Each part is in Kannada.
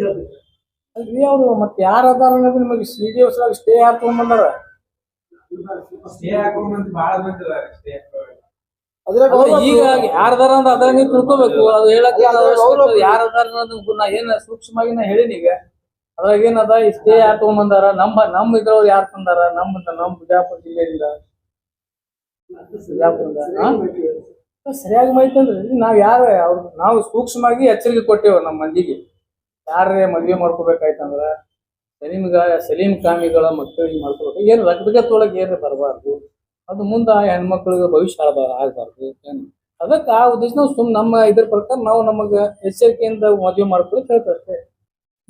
ಹೇಳ್ಬೇಕು. ಅಲ್ರಿ ಅವ್ರು ಮತ್ತೆ ಯಾರ ಅದಾರ ಅನ್ನೋದು ನಿಮಗೆ C D S stay stay ಹಾಕೊಂಡ್ ಬಂದಾರ ಅದಾರ ಸ್ಟೇ ಅದ್ರಾಗ ಅವ್ರು- ಈಗ ಯಾರದಾರ ಅಂತ ಅದ್ರ ನೀವು ತಿಳ್ಕೊಬೇಕು. ಅದು ಹೇಳಕ್ಕೆ ಯಾರದಾರ ಅನ್ನೋದು ನಾ ಏನ್ ಸೂಕ್ಷ್ಮವಾಗಿ ನಾ ಹೇಳಿನಿ ಈಗ. ಅದ್ರಾಗ ಏನದ ಇಷ್ಟೇ ಯಾರು ತಗೊಂಡ್ಬಂದಾರ ನಮ್ಮ ನಮ್ಮ ಇದ್ರವ್ರು ಯಾರು ತಂದಾರ? ನಮ್ಮ ನಮ್ಮ ಬಿಜಾಪುರ ಜಿಲ್ಲೆಯಿಂದ. ಬಿಜಾಪುರದಿಂದ? ಸರಿಯಾಗಿ ಮಾಹಿತಿ ಅಂದ್ರೆ ನಾವ್ ಯಾರ ಅವ್ರು ನಾವು ಸೂಕ್ಷ್ಮವಾಗಿ ಎಚ್ಚರಿಕೆ ಕೊಟ್ಟೇವ ನಮ್ಮ ಮಂದಿಗೆ ಯಾರೇ ಮದ್ವೆ ಮಾಡ್ಕೋಬೇಕಾಯ್ತಂದ್ರ ಸಲೀಮ್ಗ ಸಲೀಂ ಕಾಮಿಗಳ ಮಕ್ಕಳಿಗೆ ಮಾಡ್ಕೋಬೇಕು ಏನು ರಕ್ತಗತ್ತೊಳಗೆ ಏನು ಬರಬಾರ್ದು? ಅದು ಮುಂದೆ ಆ ಹೆಣ್ಮಕ್ಳಿಗೆ ಭವಿಷ್ಯ ಆಗಬಾರ್ದು ಆಗಬಾರ್ದು. ಏನು? ಅದಕ್ಕೆ ಆ ಉದ್ದೇಶ ನಾವು ಸುಮ್ ನಮ್ಮ ಇದ್ರ ಪ್ರಕಾರ ನಾವು ನಮಗೆ ಎಚ್ಚರಿಕೆಯಿಂದ ಮದ್ವೆ ಮಾಡ್ಕೊಳ್ಳಿ ಹೇಳ್ತಾರೆ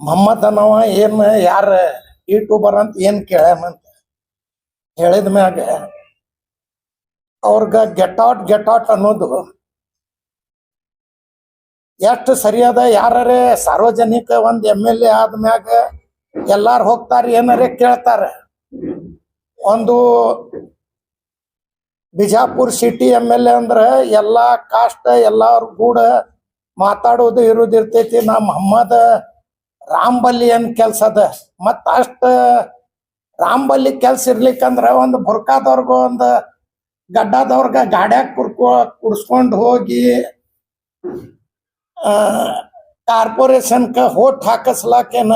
ಮಮ್ಮತ ನಾವ ಏನ್ ಯಾರ ಯೂಟ್ಯೂಬರ್ ಅಂತ ಏನ್ ಕೇಳ್ಯಾನಂತ ಹೇಳಿದ ಮ್ಯಾಗ ಅವ್ರಗ ಗೆಟ್ ಔಟ್ ಗೆಟ್ ಔಟ್ ಅನ್ನೋದು ಎಷ್ಟು ಸರಿಯಾದ? ಯಾರೇ ಸಾರ್ವಜನಿಕ ಒಂದ್ ಎಂ ಎಲ್ ಎ ಆದ್ಮ್ಯಾಗ ಎಲ್ಲಾರು ಹೋಗ್ತಾರ ಏನಾರೇ ಕೇಳ್ತಾರ. ಒಂದು Bijapur city M L A ಅಂದ್ರ ಎಲ್ಲಾ ಕಾಸ್ಟ್, ಎಲ್ಲಾರು ಕೂಡ ಮಾತಾಡೋದು ಇರೋದಿರ್ತೈತಿ ನಮ್ಮ ಮೊಹಮ್ಮದ ರಾಂಬಲ್ಲಿ ಏನ್ ಕೆಲ್ಸ ಅದ? ಮತ್ತ ಅಷ್ಟ ರಾಂಬಲ್ಲಿ ಕೆಲ್ಸ ಇರ್ಲಿಕ್ಕಂದ್ರ ಒಂದು ಬುರ್ಕಾದವ್ರಿಗ ಒಂದ್ ಗಡ್ಡದವ್ರಗ ಗಾಡ್ಯಾಗ ಕುರ್ಕೊ ಕುಡ್ಸ್ಕೊಂಡ್ ಹೋಗಿ ಕಾರ್ಪೊರೇಷನ್ಕ ಹೋಟ್ ಹಾಕಸ್ಲಾಕೇನ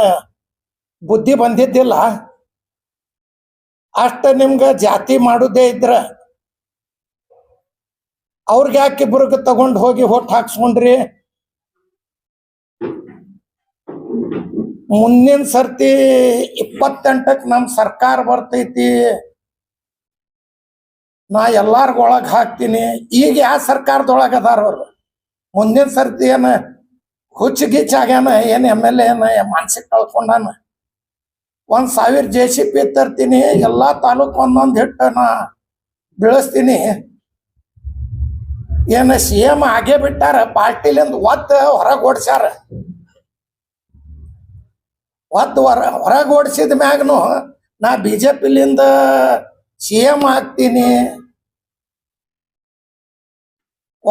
ಬುದ್ಧಿ ಬಂದಿದ್ದಿಲ್ಲ. ಅಷ್ಟ ನಿಮ್ಗ ಜಾತಿ ಮಾಡುದೇ ಇದ್ರ. ಅವ್ರಿಗೆ ಯಾಕೆ ಬುರ್ಗ ತಗೊಂಡ್ ಹೋಗಿ ಹೋಟ್ ಹಾಕ್ಸ್ಕೊಂಡ್ರಿ? ಮುಂದಿನ ಸರ್ತಿ ಇಪ್ಪತ್ತೆಂಟಕ್ ನಮ್ ಸರ್ಕಾರ ಬರ್ತೈತಿ. ನಾ ಎಲ್ಲಾರ್ಗ ಒಳಗ್ ಹಾಕ್ತೀನಿ. ಈಗ ಯಾವ ಸರ್ಕಾರದೊಳಗ ಅದಾರ ಅವ್ರು? ಮುಂದಿನ ಸರ್ತಿ ಏನ ಹುಚ್ಚು ಗಿಚ್ಚ ಆಗ್ಯಾನ, ಏನ್ ಎಂ ಎಲ್ ಎನ ಮಾನಸಿಕ ಕಳ್ಕೊಂಡಾನ. ಒಂದ್ ಸಾವಿರ ಜೆ ಸಿ ಪಿ ತರ್ತೀನಿ, ಎಲ್ಲಾ ತಾಲೂಕ್ ಒಂದೊಂದ್ ಹಿಟ್ಟು ನಾ ಬೀಳಿಸ್ತೀನಿ. ಏನ ಸಿ ಎಂ ಆಗೇ ಬಿಟ್ಟಾರ, ಪಾರ್ಟಿಲಿಂದ ಒತ್ತ ಹೊರಗೆ ಓಡ್ಸ್ಯಾರ. ಒತ್ತ ಹೊರ, ಹೊರಗೆ ಓಡಿಸಿದ ಮ್ಯಾಗನು ನಾ ಬಿ ಜೆ ಪಿಲಿಂದ ಸಿ ಎಂ ಆಗ್ತೀನಿ.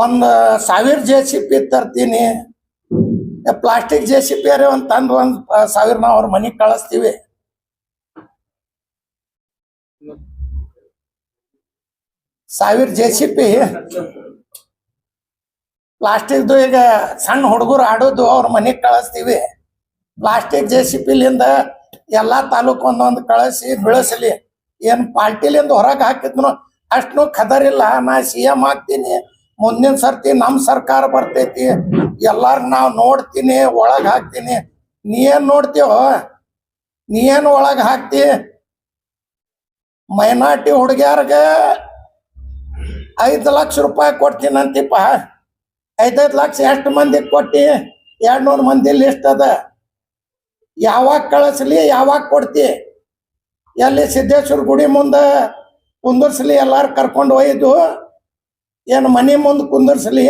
ಒಂದು ಸಾವಿರ ಜೆ ಸಿ ಪಿ ತರ್ತೀನಿ. ಪ್ಲಾಸ್ಟಿಕ್ ಜೆ ಸಿ ಪಿ ಅರೆ ಒಂದು ತಂದು ಒಂದು ಸಾವಿರ ನಾವು ಅವ್ರ ಮನೆಗೆ ಕಳಿಸ್ತೀವಿ. ಸಾವಿರ ಜೆ ಸಿ ಪಿ ಪ್ಲಾಸ್ಟಿಕ್ದು ಈಗ ಸಣ್ಣ ಹುಡುಗರು ಆಡೋದು ಅವ್ರ ಮನೆಗೆ ಕಳಿಸ್ತೀವಿ. ಪ್ಲಾಸ್ಟಿಕ್ ಜೆ ಸಿ ಪಿಲಿಂದ ಎಲ್ಲಾ ತಾಲೂಕು ಒಂದೊಂದು ಕಳಿಸಿ ಬೆಳೆಸಲಿ. ಏನ್ ಪಾರ್ಟಿಲಿಂದ ಹೊರಗೆ ಹಾಕಿದ್ನು ಅಷ್ಟು ಖದರಿಲ್ಲ. ನಾ ಸಿ ಎಂ ಆಗ್ತೀನಿ. ಮುಂದಿನ ಸರ್ತಿ ನಮ್ ಸರ್ಕಾರ ಬರ್ತೈತಿ, ಎಲ್ಲಾರು ನಾವು ನೋಡ್ತೀನಿ, ಒಳಗ್ ಹಾಕ್ತೀನಿ. ನೀ ಏನ್ ನೋಡ್ತೀವೋ ನೀ ಏನ್ ಒಳಗ್ ಹಾಕ್ತಿ? ಮೈನಾರ್ಟಿ ಹುಡುಗ್ಯಾರ್ಗ ಐದು ಲಕ್ಷ ರೂಪಾಯಿ ಕೊಡ್ತೀನಿ ಅಂತಿಪ್ಪ. ಐದೈದು ಲಕ್ಷ ಎಷ್ಟು ಮಂದಿ ಕೊಟ್ಟಿ? ಎರಡ್ ನೂರು ಮಂದಿ ಲಿಸ್ಟ್ ಅದ. ಯಾವಾಗ ಕಳಿಸ್ಲಿ, ಯಾವಾಗ ಕೊಡ್ತಿ? ಎಲ್ಲಿ ಸಿದ್ದೇಶ್ವರ ಗುಡಿ ಮುಂದೆ ಕುಂದರ್ಸ್ಲಿ ಎಲ್ಲಾರು ಕರ್ಕೊಂಡು ಒಯ್ದು ಏನು ಮನೆ ಮುಂದೆ ಕುಂದರ್ಸಲಿ?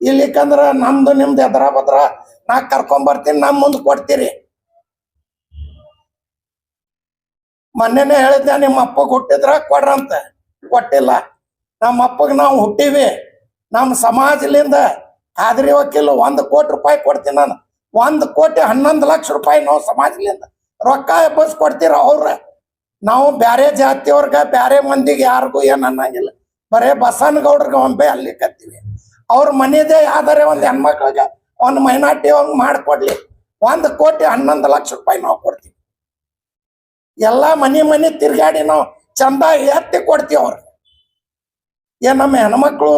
ಇಲ್ಲಿಕಂದ್ರ ನಮ್ದು ನಿಮ್ದು ಎದ್ರ ಬದ್ರ ನಾ ಕರ್ಕೊಂಡ್ ಬರ್ತೀನಿ, ನಮ್ ಮುಂದೆ ಕೊಡ್ತೀರಿ. ಮೊನ್ನೆನೆ ಹೇಳಿದ್ದೆ ನಿಮ್ಮ ಅಪ್ಪಗೆ ಹುಟ್ಟಿದ್ರ ಕೊಡ್ರಂತ. ಕೊಟ್ಟಿಲ್ಲ. ನಮ್ಮ ಅಪ್ಪಗೆ ನಾವು ಹುಟ್ಟಿವಿ. ನಮ್ಮ ಸಮಾಜಲಿಂದ ಆದ್ರಿ ವಕೀಲ ಒಂದು ಕೋಟಿ ರೂಪಾಯಿ ಕೊಡ್ತೀನಿ ನಾನು. ಒಂದು ಕೋಟಿ ಹನ್ನೊಂದು ಲಕ್ಷ ರೂಪಾಯಿ ನಾವು ಸಮಾಜಲಿಂದ ರೊಕ್ಕ ಎಬ್ಬಸ್ ಕೊಡ್ತೀರ ಅವ್ರ. ನಾವು ಬ್ಯಾರೆ ಜಾತಿಯವ್ರಿಗೆ, ಬ್ಯಾರೆ ಮಂದಿಗೆ ಯಾರಿಗೂ ಏನು ಅನ್ನಂಗಿಲ್ಲ. ಬರೇ ಬಸನಗೌಡ್ರಿಗೆ ಒಮ್ಮೆ ಅಲ್ಲಿ ಕತ್ತೀವಿ. ಅವ್ರ ಮನೆದೇ ಆದರೆ ಒಂದು ಹೆಣ್ಮಕ್ಳಿಗೆ ಒಂದು ಮೈನಾರ್ಟಿ ಹಂಗ್ ಮಾಡ್ಕೊಡ್ಲಿ. ಒಂದು ಕೋಟಿ ಹನ್ನೊಂದು ಲಕ್ಷ ರೂಪಾಯಿ ನಾವು ಕೊಡ್ತೀವಿ. ಎಲ್ಲ ಮನೆ ಮನೆ ತಿರ್ಗಾಡಿ ನಾವು ಚಂದ ಎತ್ತಿ ಕೊಡ್ತೀವಿ ಅವ್ರಿಗೆ ಏನು ನಮ್ಮ ಹೆಣ್ಮಕ್ಳು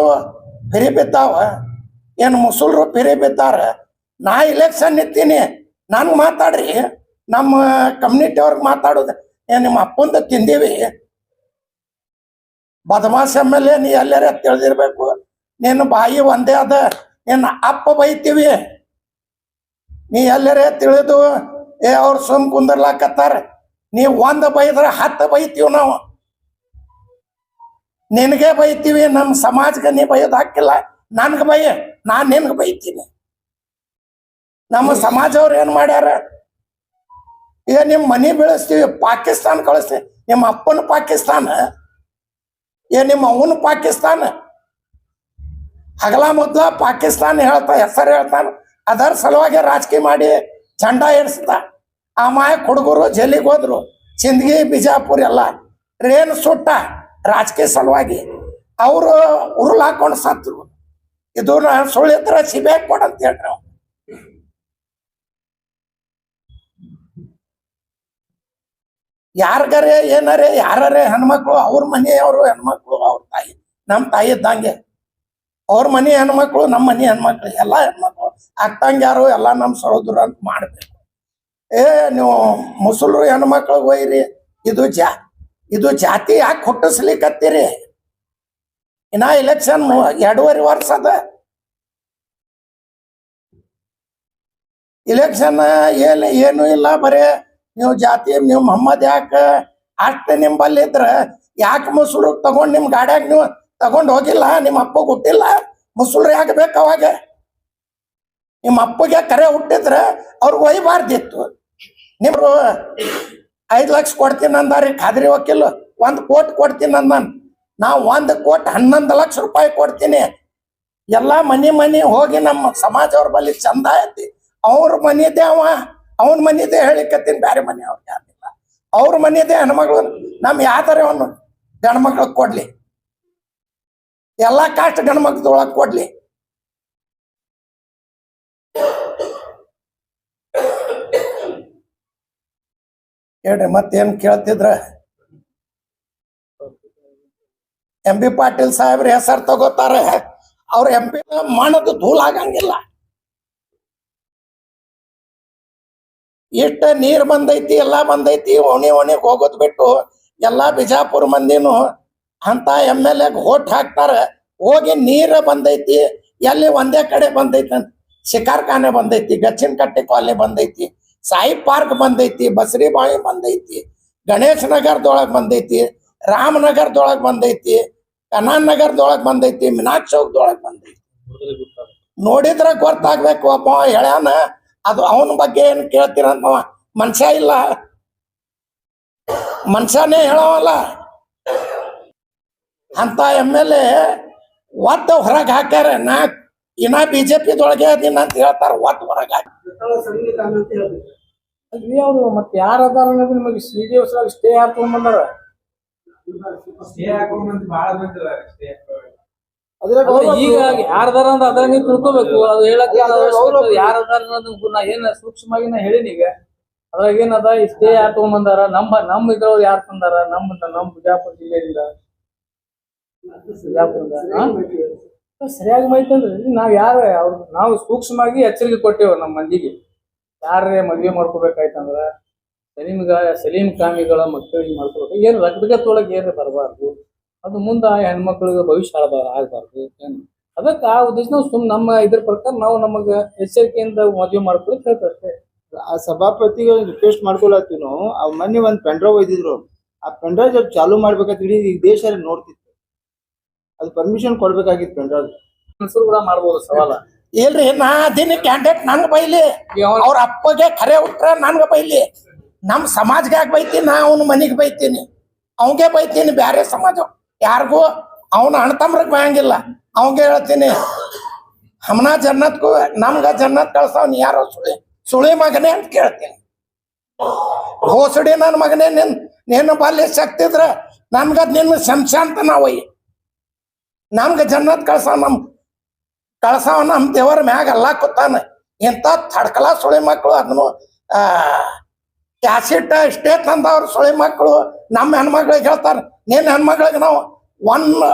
ಫಿರಿ ಬಿದ್ದಾವ? ಏನು ಮುಸುಲ್ರು ಫಿರಿ ಬಿದ್ದಾರ? ನಾ ಇಲೆಕ್ಷನ್ ಇತ್ತೀನಿ ನನ್ಗೆ ಮಾತಾಡ್ರಿ. ನಮ್ಮ ಕಮ್ಯುನಿಟಿ ಅವ್ರಿಗೆ ಮಾತಾಡೋದು. ಏನ್ ನಿಮ್ಮ ಅಪ್ಪಂದು ತಿಂದೀವಿ? ಬದಮಾಸ್ ಎಂ ಎಲ್ ಎ, ನೀ ಎಲ್ಲಾರ ತಿಳಿದಿರ್ಬೇಕು? ನಿನ್ನ ಬಾಯಿ ಒಂದೇ ಅದ, ನಿನ್ನ ಅಪ್ಪ ಬೈತೀವಿ. ನೀ ಎಲ್ಲರೇ ತಿಳಿದು, ಏ, ಅವ್ರು ಸುಮ್ ಕುಂದರ್ಲಾಕತ್ತಾರ. ನೀ ಒಂದ್ ಬೈದ್ರೆ ಹತ್ತು ಬೈತೀವಿ ನಾವು. ನಿನಗೆ ಬೈತೀವಿ ನಮ್ಮ ಸಮಾಜಕ್ಕೆ ನೀ ಬೈಯೋದು ಹಾಕಿಲ್ಲ. ನನ್ಗೆ ಬೈ ನಾನು ನಿನ್ಗೆ ಬೈತೀನಿ. ನಮ್ಮ ಸಮಾಜವ್ರು ಏನು ಮಾಡ್ಯಾರ? ಈಗ ನಿಮ್ಮ ಮನೆ ಬೆಳೆಸ್ತೀವಿ, ಪಾಕಿಸ್ತಾನ ಕಳಿಸ್ತೀವಿ ನಿಮ್ಮ ಅಪ್ಪನ ಪಾಕಿಸ್ತಾನ. ಏ, ನಿಮ್ಮ ಅವನು ಪಾಕಿಸ್ತಾನ. ಹಗಲ ಮೊದ್ಲ ಪಾಕಿಸ್ತಾನ ಹೇಳ್ತಾ, ಹೆಸರು ಹೇಳ್ತಾನ. ಅದರ ಸಲುವಾಗಿ ರಾಜಕೀಯ ಮಾಡಿ ಚಂಡ ಏರ್ಸಿದ ಆ ಮಾಯ ಹುಡುಗರು ಜೈಲಿಗೆ ಹೋದ್ರು. ಸಿಂದಗಿ, ಬಿಜಾಪುರ ಎಲ್ಲ. ರೇನ್ ಸುಟ್ಟ ರಾಜಕೀಯ ಸಲುವಾಗಿ. ಅವರು ಉರುಳು ಹಾಕೊಂಡು ಸತ್ರು ಇದು ಸುಳ್ಳಿದ್ರೆ ಇದ್ರ ಸಿಬೆ ಕೊಡಂತ ಹೇಳ್ರಿ ಅವ್ರು. ಯಾರ್ಗಾರೆ, ಏನಾರೇ ಯಾರೇ ಹೆಣ್ಮಕ್ಳು, ಅವ್ರ ಮನೆಯವರು ಹೆಣ್ಮಕ್ಳು, ಅವ್ರ ತಾಯಿ ನಮ್ಮ ತಾಯಿ ಇದ್ದಂಗೆ. ಅವ್ರ ಮನೆ ಹೆಣ್ಮಕ್ಳು ನಮ್ಮ ಮನೆ ಹೆಣ್ಮಕ್ಳು, ಎಲ್ಲ ಹೆಣ್ಮಕ್ಳು. ಅಕ್ಕಂಗ್ಯಾರು ಎಲ್ಲ ನಮ್ಮ ಸಹೋದರ ಅಂತ ಮಾಡಬೇಕು. ಏ, ನೀವು ಮುಸಲ್ರು ಹೆಣ್ಮಕ್ಳಿಗೆ ಒಯ್ರಿ, ಇದು ಜಾ, ಇದು ಜಾತಿ ಯಾಕೆ ಹುಟ್ಟಿಸ್ಲಿಕ್ಕತ್ತೀರಿ ಇನ್ನ ಎಲೆಕ್ಷನ್ ಎರಡೂವರೆ ವರ್ಷ ಅದ. ಇಲೆಕ್ಷನ್ ಏನು ಏನು ಇಲ್ಲ ಬರೇ. ನೀವು ಜಾತಿ, ನೀವು ಮೊಹಮ್ಮದ್ ಯಾಕೆ? ಅಷ್ಟ ನಿಂಬಲ್ಲಿ ಇದ್ರ ಯಾಕೆ ಮುಸುಳು ತಗೊಂಡ್ ನಿಮ್ ಗಾಡ್ಯಾಗ ನೀವು ತಗೊಂಡ್ ಹೋಗಿಲ್ಲ? ನಿಮ್ಮ ಅಪ್ಪ ಹುಟ್ಟಿಲ್ಲ? ಮುಸುಳ್ರು ಯಾಕೆ ಬೇಕು ಅವಾಗ? ನಿಮ್ಮ ಅಪ್ಪಗೆ ಕರೆ ಹುಟ್ಟಿದ್ರ ಅವ್ರಿಗೆ ಒಯ್ಬಾರ್ದಿತ್ತು. ನಿಮ್ರು ಐದು ಲಕ್ಷ ಕೊಡ್ತೀನಿ ಅಂದಾರಿ, ಖಾದ್ರಿ ವಕೀಲು, ಒಂದು ಕೋಟಿ ಕೊಡ್ತೀನಿ ಅಂದಾನ. ನಾ ಒಂದು ಕೋಟಿ ಹನ್ನೊಂದು ಲಕ್ಷ ರೂಪಾಯಿ ಕೊಡ್ತೀನಿ. ಎಲ್ಲಾ ಮನೆ ಮನೆ ಹೋಗಿ ನಮ್ಮ ಸಮಾಜವ್ರ ಬಳಿ ಚಂದ ಐತಿ. ಅವ್ರ ಮನೆ ಅವ. ಅವನ ಮನೆಯದೇ ಹೇಳಿಕತ್ತೀನಿ ಬೇರೆ ಮನೆ ಯಾರಿಲ್ಲ. ಅವ್ರ ಮನೆಯದೇ ಹೆಣ್ಮಗಳು ನಮ್ಮ ಯಾವ್ದಾರೆ ಅವನು ಗಂಡ್ಮಕ್ಳು ಕೊಡ್ಲಿ. ಎಲ್ಲಾ ಕಾಸ್ಟ್ ಗಂಡ್ಮಕ್ಳದೊಳಗ್ ಕೊಡ್ಲಿ. ಹೇಳ್ರಿ, ಮತ್ತೇನ್ ಕೇಳ್ತಿದ್ರ? ಎಂ ಬಿ ಪಾಟೀಲ್ ಸಾಹೇಬ್ರ ಹೆಸರು ತಗೋತಾರ. ಅವ್ರ ಎಂ ಪಿ ಧೂಳ ಧೂಲ್ ಇಷ್ಟ ನೀರ್ ಬಂದೈತಿ, ಎಲ್ಲಾ ಬಂದೈತಿ, ಓಣಿ ಓಣಿಗ್ ಹೋಗೋದ್ ಬಿಟ್ಟು ಎಲ್ಲಾ ಬಿಜಾಪುರ ಮಂದಿನು ಅಂತ ಎಂ ಎಲ್ ಎಗ್ ಓಟ್ ಹಾಕ್ತಾರ. ಹೋಗಿ ನೀರ ಬಂದೈತಿ, ಎಲ್ಲಿ ಒಂದೇ ಕಡೆ ಬಂದೈತಿ ಅಂತ ಶಿಕಾರ್ಖಾನೆ ಬಂದೈತಿ, ಗಚ್ಚಿನಕಟ್ಟೆ ಕಾಲನಿ ಬಂದೈತಿ, ಸಾಯಿ ಪಾರ್ಕ್ ಬಂದೈತಿ, ಬಸರಿ ಬಾವಿ ಬಂದೈತಿ, ಗಣೇಶ್ ನಗರದೊಳಗ್ ಬಂದೈತಿ ರಾಮನಗರದೊಳಗ್ ಬಂದೈತಿ, ಕನಾನ್ ನಗರದೊಳಗ್ ಬಂದೈತಿ ಮಿನಾಕ್ ಚೌಕ್ದೊಳಗ್ ಬಂದೈತಿ. ನೋಡಿದ್ರ ಗೊತ್ತಾಗ್ಬೇಕು ಒಬ್ಬ ಹೇಳ್ಯಾನ ಅದು ಅವನ ಬಗ್ಗೆ ಏನ್ ಕೇಳ್ತೀರಂತ ಅವ? ಮನುಷ್ಯ ಇಲ್ಲ. ಮನುಷ್ಯನೇ ಹೇಳವಲ್ಲ. ಅಂತ ಎಂ ಎಲ್ ಎ ಒತ್ತ ಹೊರಗೆ ಹಾಕ್ಯಾರ. ನಾ ಇನ್ನ ಬಿಜೆಪಿದೊಳಗೆ ಅದೀನಿ ಅಂತ ಹೇಳ್ತಾರ ಒತ್ತ ಹೊರಗೆ ಹಾಕಿ. ಅವ್ರು ಮತ್ತೆ ಯಾರು ಅದಾರ ಅನ್ನೋದು ನಿಮಗೆ ಶ್ರೀ ಸ್ಟೇ ಹಾಕೊಂಡ್ ಬಂದಾರ. ಸ್ಟೇ ಹಾಕೊಂಡ್ ಬಾಳ ಬಂದಿಲ್ಲ ಸ್ಟೇ ಈಗ ಯಾರದಾರ ಅಂತ ಅದ್ರ ನೀವು ತಿಳ್ಕೊಬೇಕು. ಅದು ಹೇಳಕ್ಕೆ ಯಾರದಾರ ನಾ ಏನ್ ಸೂಕ್ಷ್ಮವಾಗಿ ನಾ ಹೇಳಿನಿ ಈಗ. ಅದ್ರಾಗ ಏನದ ಇಷ್ಟೇ ಯಾರು ತಗೊಂಬಂದಾರ? ನಮ್ಮ ನಮ್ಮ ಇದ್ರವ್ರು ಯಾರು ತಂದಾರ? ನಮ್ಮ ನಮ್ಮ ಬಿಜಾಪುರ ಜಿಲ್ಲೆಯಿಂದ. ಬಿಜಾಪುರದಿಂದ? ಸರಿಯಾಗಿ ಮಾಹಿತಿ ಅಂದ್ರೆ ನಾವ್ ಯಾರ ನಾವ್ ನಾವು ಸೂಕ್ಷ್ಮವಾಗಿ ಎಚ್ಚರಿಕೆ ಕೊಟ್ಟೇವು ನಮ್ಮ ಮಂದಿಗೆ. ಯಾರೇ ಮದ್ವೆ ಮಾಡ್ಕೋಬೇಕಾಯ್ತಂದ್ರ ಸಲೀಮ್ಗ ಸಲೀಂ ಕಾಮಿಗಳ ಮಕ್ಕಳಿಗೆ ಮಾಡ್ಕೋಬೇಕು. ಏನ್ ರಕ್ತಗತ್ತೊಳಗೆ ಏನ್ ಬರಬಾರ್ದು. ಅದು ಮುಂದೆ ಆ ಹೆಣ್ಮಕ್ಳಿಗೆ ಭವಿಷ್ಯ ಆಗಬಾರ್ದು ಆಗಬಾರ್ದು. ಏನು? ಅದಕ್ಕೆ ಆ ಉದ್ದೇಶ ನಾವು ಸುಮ್ ನಮ್ಮ ಇದ್ರ ಪ್ರಕಾರ ನಾವು ನಮಗೆ ಎಚ್ಚರಿಕೆಯಿಂದ ಮದುವೆ ಮಾಡ್ಕೊಳ್ಳಿ ಹೇಳ್ತಾರೆ ಆ ಸಭಾಪತಿಗೆ ರಿಕ್ವೆಸ್ಟ್ ಮಾಡ್ಕೊಳತ್ತೀವಿ ನಾವು ಆ ಮೊನ್ನೆ ಒಂದು ಪೆಂಡ್ರೈವ್ ಒಯ್ದಿದ್ರು ಆ ಪೆಂಡ್ರೈವ್ ಸ್ವಲ್ಪ ಚಾಲು ಮಾಡ್ಬೇಕಂತ ಇಡೀ ಈ ದೇಶ ನೋಡ್ತಿತ್ತು. ಅದು ಪರ್ಮಿಷನ್ ಕೊಡ್ಬೇಕಾಗಿತ್ತು ಪೆಂಡ್ರೈವ್ ಹೆಸರು ಕೂಡ ಮಾಡ್ಬೋದು ಸವಾಲ. ಇಲ್ರಿ ನಾ ದಿನ ಕ್ಯಾಂಡಿಡೇಟ್ ಬೈಲಿ. ಅವ್ರ ಅಪ್ಪಗೆ ಖರೆ ಉತ್ತರ ನನ್ಗ ಬೈಲಿ. ನಮ್ ಸಮಾಜ್ಗೆ ಯಾಕೆ ಬೈತೀನಿ ನಾ ಅವನ ಮನೆಗೆ ಬೈತೀನಿ. ಅವಂಗೆ ಬೈತೀನಿ ಬ್ಯಾರೆ ಸಮಾಜ ಯಾರಿಗೂ ಅವನ ಅಣ್ತಮ್ರಿಗೆ ಬಯಂಗಿಲ್ಲ. ಅವಂಗೆ ಹೇಳ್ತೀನಿ ಹಮನ ಜನ್ನತ್ಗೂ ನಮ್ಗ ಜನ್ನತ್ ಕಳ್ಸವ್ನ ಯಾರೋ ಸುಳಿ ಸುಳಿ ಮಗನೇ ಅಂತ ಕೇಳ್ತೀನಿ. ಹೋಸಡಿ ನನ್ನ ಮಗನೇ, ನಿನ್ ನೀನು ಬಲ್ಲಿ ಶಕ್ತಿದ್ರ ನನ್ಗ ನಿನ್ನ ಶಂಶಾಂತ ನಾವಯ್ಯ ನಮ್ಗ ಜನ್ನತ್ ಕಳ್ಸಾವ ನಮ್ ಕಳ್ಸವ ನಮ್ ದೇವರ ಮ್ಯಾಗ ಅಲ್ಲ ಕೂತಾನ. ಇಂಥ ತಡ್ಕಲ ಸುಳಿ ಮಕ್ಕಳು ಅದನ್ನು ಕ್ಯಾಸೆಟ್ ಇಷ್ಟೇ ತಂದವ್ರ ಸುಳಿ ಮಕ್ಕಳು ನಮ್ಮ ಹೆಣ್ಮಕ್ಳಿಗೆ ಹೇಳ್ತಾರೆ, ನಿನ್ನ ಹೆಣ್ಮಕ್ಳಿಗೆ ನಾವು ಒಂದ್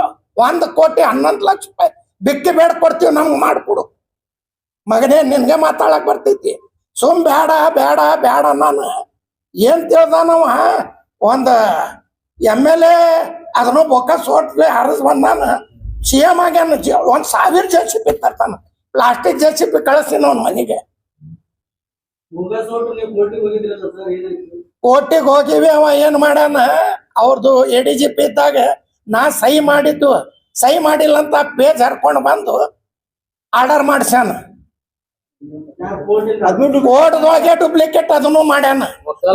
ಒಂದ್ ಕೋಟಿ ಹನ್ನೊಂದು ಲಕ್ಷ ರೂಪಾಯಿ ಬಿಕ್ಕಿ ಬೇಡ ಕೊಡ್ತೀವಿ, ನಮ್ಗೆ ಮಾಡಿಕೊಡು. ಮಗನೇ, ನಿನ್ಗೆ ಮಾತಾಡಕ್ ಬರ್ತೈತಿ. ಸುಮ್ ಬೇಡ ಬೇಡ ಬೇಡ ನಾನು. ಏನ್ ತಿಳ್ದ ನಾವು ಒಂದು ಎಂ ಎಲ್ ಎ ಅದನ್ನು ಬೊಕ್ಕ ಹರಿಸ್ ಬಂದಾನ. ಸಿ ಎಂ ಆಗ್ಯಾನ ಒಂದು ಸಾವಿರ ಜೆ ಸಿ ಪಿ ತರ್ತಾನ. ಪ್ಲಾಸ್ಟಿಕ್ ಜೆ ಸಿ ಪಿ ಕಳಿಸ್ತೀನಿ ಅವ್ನ ಮನೆಗೆ. ಕೋರ್ಟಿಗೆ ಹೋಗಿವಿ ಅವ ಏನ್ ಮಾಡ್ಯಾನ? ಅವ್ರದ್ದು ಎ ಡಿ ಜಿ ಪಿ ಇದ್ದಾಗ ನಾ ಸಹಿ ಮಾಡಿದ್ದು, ಸಹಿ ಮಾಡಿಲ್ಲ ಅಂತ ಪೇಜ್ ಹರ್ಕೊಂಡು ಬಂದು ಆರ್ಡರ್ ಮಾಡ್ಸ್ಯಾನ. ಕೋರ್ಟ್ದೊಳಗೆ ಡೂಪ್ಲಿಕೇಟ್ ಅದನ್ನು ಮಾಡ್ಯಾನ.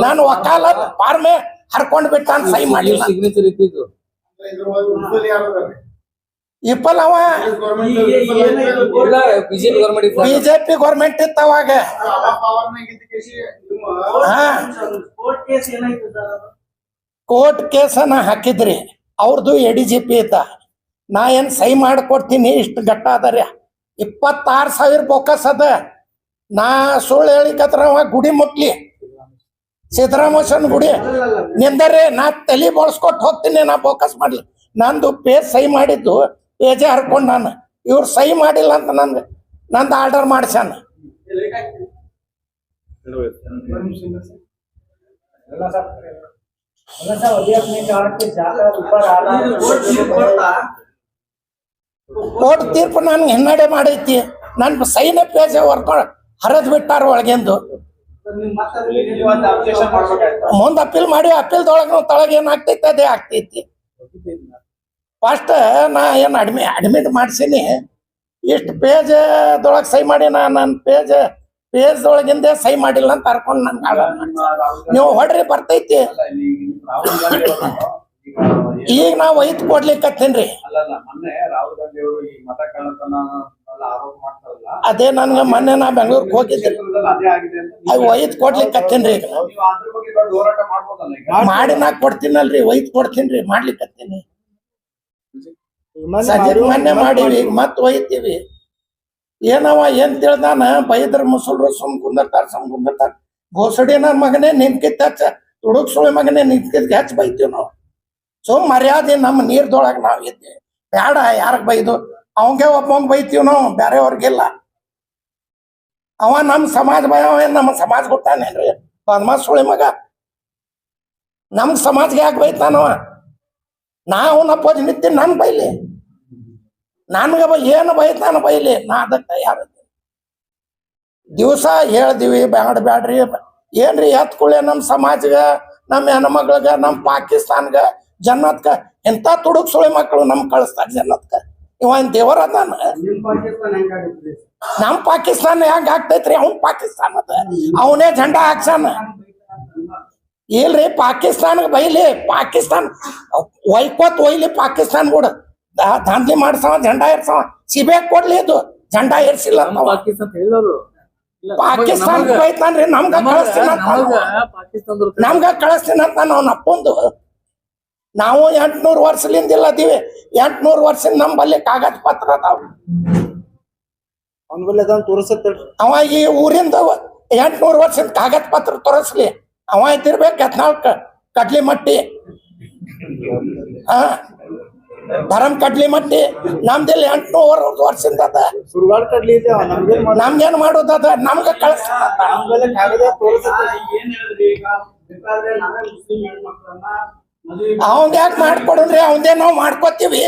ನಾನು ವಕಾಲತ್ ಫಾರ್ಮೇ ಹರ್ಕೊಂಡ್ ಬಿಟ್ಟಾನ, ಸಹಿ ಮಾಡಿಲ್ಲ. ಇಪ್ಪಲ್ ಅವ? ಬಿಜೆಪಿ ಗೌರ್ಮೆಂಟ್ ಇತ್ತು ಬಿಜೆಪಿ ಗೌರ್ಮೆಂಟ್ ಇತ್ತು ಅವಾಗ ಕೋರ್ಟ್ ಕೇಸ್ ಹಾಕಿದ್ರಿ. ಅವ್ರದ್ದು ಎಡಿ ಜಿ ಪಿ ಐತ ನಾ ಏನ್ ಸಹಿ ಮಾಡ್ಕೊಡ್ತೀನಿ, ಇಷ್ಟು ಗಟ್ಟ ಅದರಿ ಇಪ್ಪತ್ತಾರು ಸಾವಿರ ಬೊಕ್ಕಸ್ ಅದ. ನಾ ಸುಳ್ಳು ಹೇಳಿಕತ್ರ ಅವ ಗುಡಿ ಮುಟ್ಲಿ. ಸಿದ್ದರಾಮಯ್ಯನ ಗುಡಿ. ನಿಂದರೆ ನಾ ತಲೆ ಬಳಸ್ಕೊಟ್ಟು ಹೋಗ್ತೀನಿ ನಾ ಫೋಕಸ್ ಮಾಡ್ಲಿ. ನಂದು ಪೇ ಸಹಿ ಮಾಡಿದ್ದು ಪೇಜೆ ಹರ್ಕೊಂಡು ನಾನು. ಇವ್ರು ಸಹಿ ಮಾಡಿಲ್ಲ ಅಂತ ನನ್ಗೆ ನಂದು ಆರ್ಡರ್ ಮಾಡಿಸ್ಯಾನ. ಕೋರ್ಟ್ ತೀರ್ಪು ನನ್ಗೆ ಹಿನ್ನಡೆ ಮಾಡೈತಿ. ನನ್ ಸೈನ ಪೇಜ್ ಹೊರ್ಕೊಂಡು ಹರಿದ್ ಬಿಟ್ಟಾರ ಒಳಗೆಂದು. ಮುಂದೆ ಅಪೀಲ್ ಮಾಡಿ, ಅಪೀಲ್ದೊಳಗ ನಾವು ತಳಗ ಏನ್ ಆಗ್ತೈತಿ ಅದೇ ಆಗ್ತೈತಿ. ಫಸ್ಟ್ ನಾ ಏನ್ ಅಡ್ಮಿ ಅಡ್ಮಿಟ್ ಮಾಡಿಸೀನಿ. ಇಷ್ಟು ಪೇಜ್ ದೊಳಗ್ ಸೈ ಮಾಡಿ ನಾ ನನ್ನ ಪೇಜ್ ಪೇಜ್ ಸೈ ಮಾಡಿಲ್ಲ ಅಂತ ಹರ್ಕೊಂಡು ನನ್ಗೆ ನೀವು ಹೊಡ್ರಿ ಬರ್ತೈತಿ. ಈಗ ಈಗ ನಾ ಒಯ್ದು ಕೊಡ್ಲಿಕ್ಕತ್ತೀನ್ರಿ ಅದೇ ನನ್ಗೆ ಮೊನ್ನೆ ನಾ ಬೆಂಗಳೂರಿಗೆ ಹೋಗಿದ್ದೆ. ಅದೇ ಒಯ್ದು ಕೊಡ್ಲಿಕ್ಕತ್ತೀನ್ರಿ ಈಗ. ನೀವು ಮಾಡಿ ನಾ ಕೊಡ್ತೀನಲ್ರಿ ಒಯ್ದು ಕೊಡ್ತೀನ್ರಿ ಮಾಡ್ಲಿಕ್ಕತ್ತೀನಿ ಮೊನ್ನೆ ಸದ್ಯಕ್ಕೆ ಮಾಡಿ- ಮೊನ್ನೆ ಮಾಡೀವಿ ಮತ್ ಒಯ್ತೀವಿ. ಏನವ ಏನ್ ತಿಳ್ದಾನ ಬೈದ್ರ ಮುಸಲ್ರು ಸುಮ್ ಕುಂದಿರ್ತಾರ ಸುಮ್ ಕುಂದಿರ್ತಾರ. ಗೋಸಡಿ ನನ್ ಮಗನೇ ನಿನ್ಕಿತ್ತ ಹಚ್ಚ. ತುಡುಕ್ ಸುಳಿ ಮಗನೇ ನಿನ್ಕಿತ್ ಹೆಚ್ಚ ಬೈತೀವಿ ನಾವು. ಸುಮ್ ಮರ್ಯಾದೆ ನಮ್ಮ ನೀರ್ದೊಳಗ ನಾವ್ ಇದ್ದೆ ಬ್ಯಾಡ ಯಾರಿಗ್ ಬೈದು? ಅವಂಗೆ ಒಬ್ಬಂಗ್ ಬೈತೀವಿ ನಾವು ಬ್ಯಾರೆಯವ್ರಿಗಿಲ್ಲ. ಅವ ನಮ್ ಸಮಾಜ ಭಯ ನಮ್ಮ ಸಮಾಜ ಗೊತ್ತಾನೇನ್ರಿ? ಪದ್ಮ ಸುಳಿ ಮಗ. ನಮ್ ಸಮಾಜ್ಗೆ ಯಾಕೆ ಬೈತಾನವ ನಾವು ನಪ್ಪೋಜ್ ನಿಂತೀನಿ ನನ್ ಬೈಲಿ. ನನ್ಗ ಏನು ಬೈತಾನ ಬೈಲಿ. ನಾ ಅದಕ್ಕೆ ಯಾರ ದಿವಸ ಹೇಳ್ದಿವಿ ಬ್ಯಾಡ ಬ್ಯಾಡ್ರಿ. ಏನ್ರಿ ಎತ್ಕೊಳ್ಳೆ ನಮ್ಮ ಸಮಾಜಗ ನಮ್ ಹೆಣ್ಮಕ್ಳಿಗ ನಮ್ ಪಾಕಿಸ್ತಾನ್ಗ ಜನ್ನತ್ಕ ಎಂತ ತುಡುಕ್ ಸುಳಿ ಮಕ್ಕಳು ನಮ್ ಕಳಿಸ್ತಾರ ಜನ್ನತ್ಕ? ಇವ ದೇವರ ಅದಾನ? ನಿಮ್ ಪಾಕಿಸ್ತಾನ ಹೆಂಗಾಗುತ್ತೆ ನಮ್ ಪಾಕಿಸ್ತಾನ ಹೆಂಗ್ ಆಗ್ತೈತ್ರಿ? ಅವ್ನ್ ಪಾಕಿಸ್ತಾನ ಅದ. ಅವನೇ ಜಂಡ ಹಾಕ್ಸಾನ ಇಲ್ರಿ ಪಾಕಿಸ್ತಾನಕ್ಕೆ ಬೈಲಿ ಪಾಕಿಸ್ತಾನ ಒಯ್ಕೋತ್ ಒಯ್ಲಿ ಪಾಕಿಸ್ತಾನ ಕೂಡ ದಾಂಧಲಿ ಮಾಡ್ಸವ ಜಂಡ ಏರ್ಸವ ಸಿಬೇಕ್ ಕೊಡ್ಲಿ ಇದು ಜಂಡಾ ಏರ್ಸಿಲ್ಲ. ಪಾಕಿಸ್ತಾನ ಬೈತಾನ್ರಿ ನಮ್ಗ ಕಳಸ್ತೀನ ನಮ್ಗ ಕಳಿಸ್ತೀನಿ ಅಂತ ನಾವು ಅಪ್ಪಂದು ನಾವು ಎಂಟ್ನೂರು ವರ್ಷಲಿಂದ ಇಲ್ಲದೀವಿ. ಎಂಟ್ನೂರು ವರ್ಷದಿಂದ ನಮ್ ಬಲ್ಲಿ ಕಾಗದ ಪತ್ರ ಅದಾವ. ಅವ ಈ ಊರಿಂದ ಎಂಟ್ನೂರು ವರ್ಷದ ಕಾಗದ ಪತ್ರ ತೋರಿಸ್ಲಿ. ಅವ ಇದ್ದಿರ್ಬೇಕು ಹತ್ನಾಲ್ಕ ಕಡ್ಲಿ ಮಟ್ಟಿ. ಹಾ ಧರಮ್ ಕಡ್ಲಿ ಮಟ್ಟಿ. ನಮ್ದಿಲ್ಲಿ ಎಂಟ್ನೂರು ವರ್ಷದಿಂದ ಅದ. ನಮ್ಗೇನ್ ಮಾಡ ನಮ್ಗೇನ್ ಮಾಡೋದದ ನಮ್ಗ ಕಳ್ಸ ಅವಂಗ ಯಾಕೆ ಅವಂದೇ ನಾವ್ ಮಾಡ್ಕೋತೀವಿ.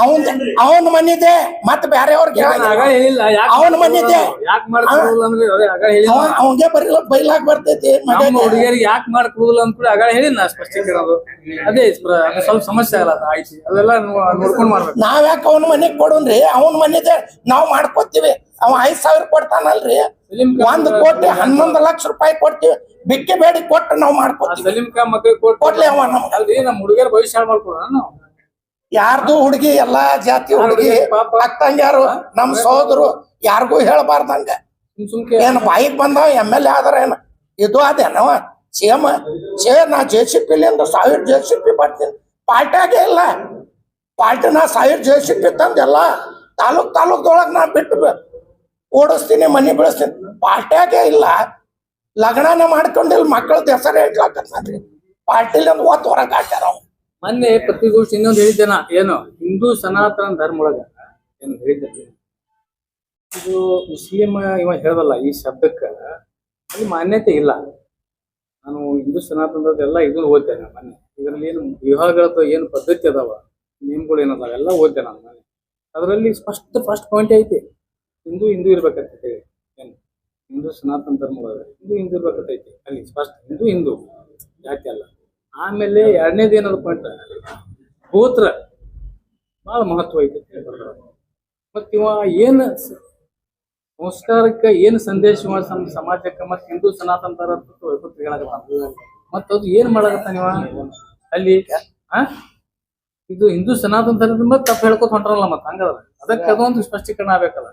ಅವನ್ ಅವನ್ ಮನಿದೆ ಮತ್ ಬ್ಯಾರೆಯವ್ರಿಗೆ ಆಗ ಹೇಳಿಲ್ಲ? ಯಾಕೆ ಅವನ ಮನಿದೆ ಅವಂಗೆ ಬರೀಲ ಬೈಲಾಕ್ ಬರ್ತೈತಿ ಹುಡುಗಿಯರಿಗೆ ಯಾಕೆ ಮಾಡ್ಕೊಡುದಿಲ್ಲ ಅಂತ ಕೂಡ ಆಗ ಹೇಳಿ ನಾ ಸ್ಪಷ್ಟೀಕರಣ ಅದೇ ಸ್ವಲ್ಪ ಸಮಸ್ಯೆ ಆಗಲ್ಲ ಅದು ಆಯ್ತು. ಅದೆಲ್ಲ ನೋ- ನೋಡ್ಕೊಂಡ್ ಮಾಡ್ಬೇಕು. ನಾವ್ ಯಾಕೆ ಅವನ ಮನೆಗ್ ಕೊಡೋನ್ರಿ? ಅವನ್ ಮನಿದೆ ನಾವ್ ಮಾಡ್ಕೊತೀವಿ. ಅವ ಐದ್ ಸಾವಿರ ಕೊಡ್ತಾನಲ್ರಿ. ಒಂದ್ ಕೋಟಿ ಹನ್ನೊಂದು ಲಕ್ಷ ರೂಪಾಯಿ ಕೊಡ್ತೀವಿ. ಬಿಕ್ಕಿ ಬೇಡಿ ಕೊಟ್ಟು ನಾವ್ ಮಾಡ್ಕೊತೀವಿ. ಕೊಡ್ಲಿ ಅವ ನಮ್ ಅಲ್ರಿ ನಮ್ಮ ಹುಡುಗಿಯರ ಭವಿಷ್ಯ ಮಾಡ್ಕೊಡೋಣ. ನಾವು ಯಾರ್ದು ಹುಡುಗಿ ಎಲ್ಲಾ ಜಾತಿ ಹುಡುಗಿ ಅಕ್ಕ ಅಕ್ಕಂಗ್ಯಾರು ನಮ್ ಸಹೋದರು ಯಾರಿಗೂ ಹೇಳಬಾರ್ದಂಗ ಏನ್ ಬಾಯಿಗ್ ಬಂದಾವ ಎಂ ಎಲ್ ಎ ಆದ್ರ ಏನ? ಇದು ಅದೇನವ ಸೇಮ್ ಸೇ ನಾ ಜೆ ಸಿ ಪಿಲಿಂದ ಸಾವಿರ ಜೆ ಸಿ ಪಿ ಬರ್ತೀನಿ. ಪಾರ್ಟ್ಯಾಗೆ ಇಲ್ಲ. ಪಾರ್ಟಿ ನಾ ಸಾವಿರ ಜೆ ಸಿ ಪಿ ತಂದೆಲ್ಲ ತಾಲೂಕ್ ತಾಲೂಕ್ದೊಳಗ್ ನಾ ಬಿಟ್ಟು ಓಡಿಸ್ತೀನಿ ಮನಿ ಬೆಳೆಸ್ತೀನಿ. ಪಾರ್ಟ್ಯಾಗೆ ಇಲ್ಲ. ಲಗ್ನಾನ ಮಾಡ್ಕೊಂಡಿಲ್ಲ ಮಕ್ಕಳದ ಹೆಸರು ಪಾರ್ಟಿಲಿ ಪಾರ್ಟಿಲಿಂದ ಒತ್ತು ಹೊರಗೆ ಹಾಕ್ಯಾರ ಅವ್ನು. ಮೊನ್ನೆ ಪತ್ರಿಕೋಷ್ಠಿ ಇನ್ನೊಂದು ಹೇಳಿದ್ದೇನ? ಏನು? ಹಿಂದೂ ಸನಾತನ ಧರ್ಮ ಒಳಗ ಏನು ಹೇಳಿದ್ದೆ? ಇದು ಮುಸ್ಲಿಂ ಇವ ಹೇಳಲ್ಲ ಈ ಶಬ್ದಕ್ಕ. ಅಲ್ಲಿ ಮಾನ್ಯತೆ ಇಲ್ಲ. ನಾನು ಹಿಂದೂ ಸನಾತನದೆಲ್ಲ ಇದನ್ನ ಓದ್ತೇನೆ ನಾನು ಮೊನ್ನೆ. ಇದರಲ್ಲಿ ಏನು ವಿವಾಹಗಳ ಏನು ಪದ್ಧತಿ ಅದಾವ? ನಿಯಮಗಳು ಏನದಾವ ಎಲ್ಲ ಓದ್ತೇನೆ ನಾನು ಮೊನ್ನೆ. ಅದರಲ್ಲಿ ಸ್ಪಷ್ಟ ಫಸ್ಟ್ ಪಾಯಿಂಟ್ ಐತಿ. ಹಿಂದೂ ಹಿಂದೂ ಇರ್ಬೇಕಂತ ಹೇಳಿ. ಏನು? ಹಿಂದೂ ಸನಾತನ ಧರ್ಮ ಒಳಗ ಹಿಂದೂ ಹಿಂದೂ ಇರ್ಬೇಕಂತೈತಿ ಅಲ್ಲಿ ಸ್ಪಷ್ಟ ಹಿಂದೂ ಹಿಂದೂ ಜಾತಿ ಅಲ್ಲ. ಆಮೇಲೆ ಎರಡನೇದು ಏನಪ್ಪ ಅಂತ ಗೋತ್ರ ಬಹಳ ಮಹತ್ವ ಐತಿ ಮತ್ತ ಇವ ಏನ್ ಸಂಸ್ಕಾರಕ್ಕ ಏನ್ ಸಂದೇಶ ಸಮಾಜಕ್ಕ ಸಮ- ಸಮಾಜಕ್ಕೆ ಮತ್ತ ಹಿಂದೂ ಸನಾತನ ತರ ಮತ್ತ ಅದು ಏನ್ ಮಾಡಕತ್ತಾನ ಇವ? ಅಲ್ಲಿ ಇದು ಹಿಂದೂ ಸನಾತನ ಮತ್ತೆ ತಪ್ಪು ಹೇಳ್ಕೊತ ಹೊಂಟ್ರಲ್ಲ ಮತ್ತ ಹಂಗದ. ಅದಕ್ಕೆ ಅದೊಂದು ಸ್ಪಷ್ಟೀಕರಣ ಆಗ್ಬೇಕಲ್ಲ.